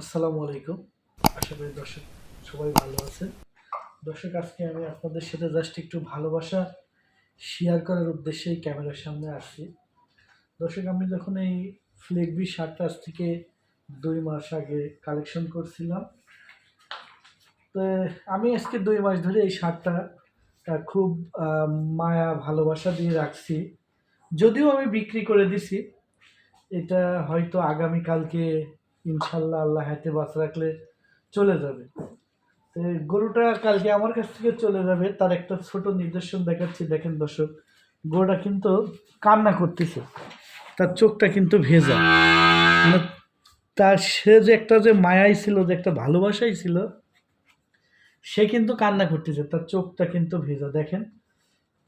আসসালামু আলাইকুম। আশা করি দর্শক সবাই ভালো আছে দর্শক, আজকে আমি আপনাদের সাথে জাস্ট একটু ভালোবাসা শেয়ার করার উদ্দেশ্যে ক্যামেরার সামনে আসছি। দর্শক, আমি যখন এই ফ্লেগবি শার্টটা আজ থেকে দুই মাস আগে কালেকশন করছিলাম, তো আমি আজকে দুই মাস ধরে এই শার্টটা খুব মায়া, ভালোবাসা দিয়ে রাখছি। যদিও আমি বিক্রি করে দিছি, এটা হয়তো আগামীকালকে ইনশাল্লাহ আল্লাহ হাতে বাস রাখলে চলে যাবে। তো গরুটা কালকে আমার কাছ থেকে চলে যাবে, তার একটা ছোট নিদর্শন দেখাচ্ছি। দেখেন দর্শক, গরুটা কিন্তু কান্না করতেছে। তার চোখটা কিন্তু ভেজা। মানে তার সে যে একটা যে মায়াই ছিল, যে একটা ভালোবাসাই ছিল, সে কিন্তু কান্না করতেছে। তার চোখটা কিন্তু ভেজা। দেখেন,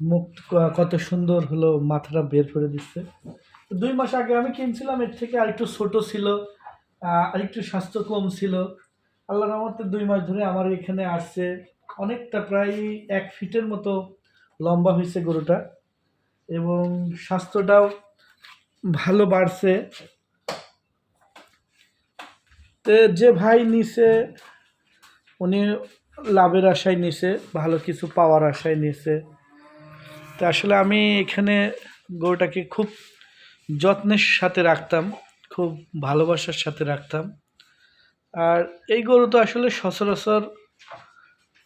মুখ কত সুন্দর হলো, মাথাটা বের করে দিচ্ছে। দুই মাস আগে আমি কিনছিলাম, এর থেকে আরেকটু ছোটো ছিল। আরেকটু স্বাস্থ্য কম ছিল। আল্লাহর রহমতে দুই মাস ধরে আমার এখানে আসছে। অনেকটা প্রায় এক ফিটের মতো লম্বা হয়েছে গরুটা এবং স্বাস্থ্যটাও ভালো বাড়ছে। তো যে ভাই নিছে, উনি লাভের আশায় নিছে, ভালো কিছু পাওয়ার আশায় নিছে। তা আসলে আমি এখানে গরুটাকে খুব যত্নের সাথে রাখতাম। খুব ভালোবাসার সাথে রাখতাম। আর এই গরু তো আসলে সচরাচর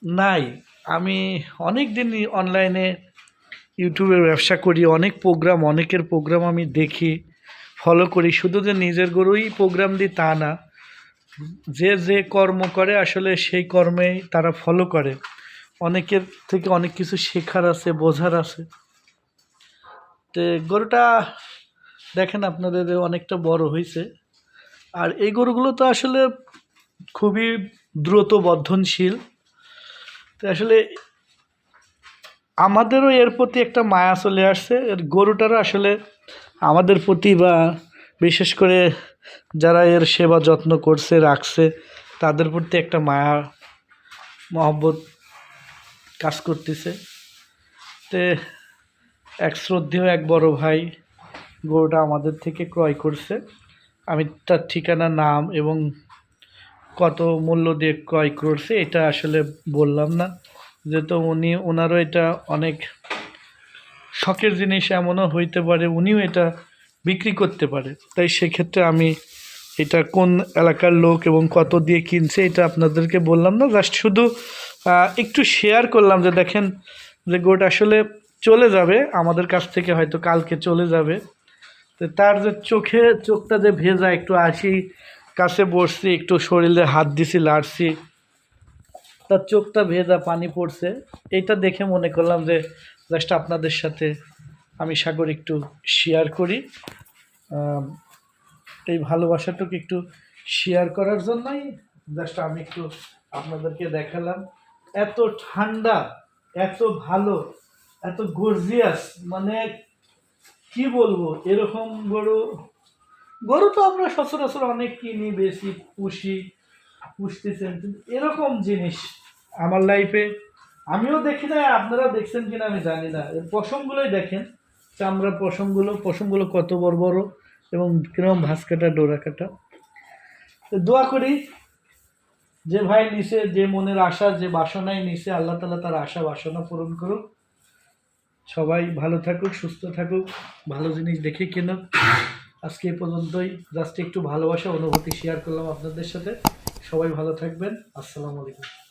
নাই। আমি অনেক দিন অনলাইনে ইউটিউবে ব্যবসা করি, অনেক প্রোগ্রাম অনেকের প্রোগ্রাম আমি দেখি ফলো করি। শুধু যে নিজের গরুই প্রোগ্রাম দিই তা না, যে যে কর্ম করে আসলে সেই কর্মেই তারা ফলো করে। অনেকের থেকে অনেক কিছু শেখার আছে, বোঝার আছে। তো গরুটা দেখেন আপনাদের অনেকটা বড় হয়েছে আর এই গরুগুলো তো আসলে খুবই দ্রুত বর্ধনশীল তো আসলে আমাদেরও এর প্রতি একটা মায়া চলে আসছে। এর গরুটারও আসলে আমাদের প্রতি বা বিশেষ করে যারা এর সেবা যত্ন করছে, রাখছে, তাদের প্রতি একটা মায়া, মহব্বত কাজ করতেছে। তে এক শ্রদ্ধেয় এক বড় ভাই গরুটা আমাদের থেকে ক্রয় করছে। আমি তার ঠিকানা, নাম এবং কত মূল্য দিয়ে ক্রয় করছে এটা আসলে বললাম না। যেহেতু উনি ওনারও এটা অনেক শখের জিনিস, এমনও হইতে পারে উনিও এটা বিক্রি করতে পারে। তাই সেক্ষেত্রে আমি এটা কোন এলাকার লোক এবং কত দিয়ে কিনছে এটা আপনাদেরকে বললাম না। জাস্ট শুধু একটু শেয়ার করলাম যে দেখেন যে গোটা আসলে চলে যাবে। আমাদের কাছ থেকে হয়তো কালকে চলে যাবে। তো তার যে চোখে, চোখটা যে ভেজা, একটু আসি, কাছে বসছি, একটু শরীরে হাত দিছি, লাড়ছি। তার চোখটা ভেজা, পানি পড়ছে। এইটা দেখে মনে করলাম যে জাস্ট আপনাদের সাথে আমি সাগর একটু শেয়ার করি। এই ভালোবাসাটুকু একটু শেয়ার করার জন্যই জাস্ট আমি একটু আপনাদেরকে দেখালাম। এত ঠান্ডা, এত ভালো, এত গর্জিয়াস মানে কি বলব? এরকম গরু গরু তো আমরা সচরাচর অনেক কিনি, বেশি পুষি, পুষতেছেন। এরকম জিনিস আমার লাইফে আমিও দেখি না, আপনারা দেখছেন কিনা আমি জানি না। এর পশমগুলোই দেখেন চামড়া পশমগুলো পশমগুলো কত বড় বড় এবং কীরকম ভাস কাটা, ডোরা কাটা। দোয়া করি যে ভাই নিছে যে মনের আশা, যে বাসনায় নিছে আল্লাহ তালা তার আশা, বাসনা পূরণ করুক। সবাই ভালো থাকুক, সুস্থ থাকুক, ভালো জিনিস দেখে কেন আজকে এ পর্যন্তই। জাস্ট একটু ভালোবাসা, অনুভূতি শেয়ার করলাম আপনাদের সাথে। সবাই ভালো থাকবেন। আসসালামু আলাইকুম।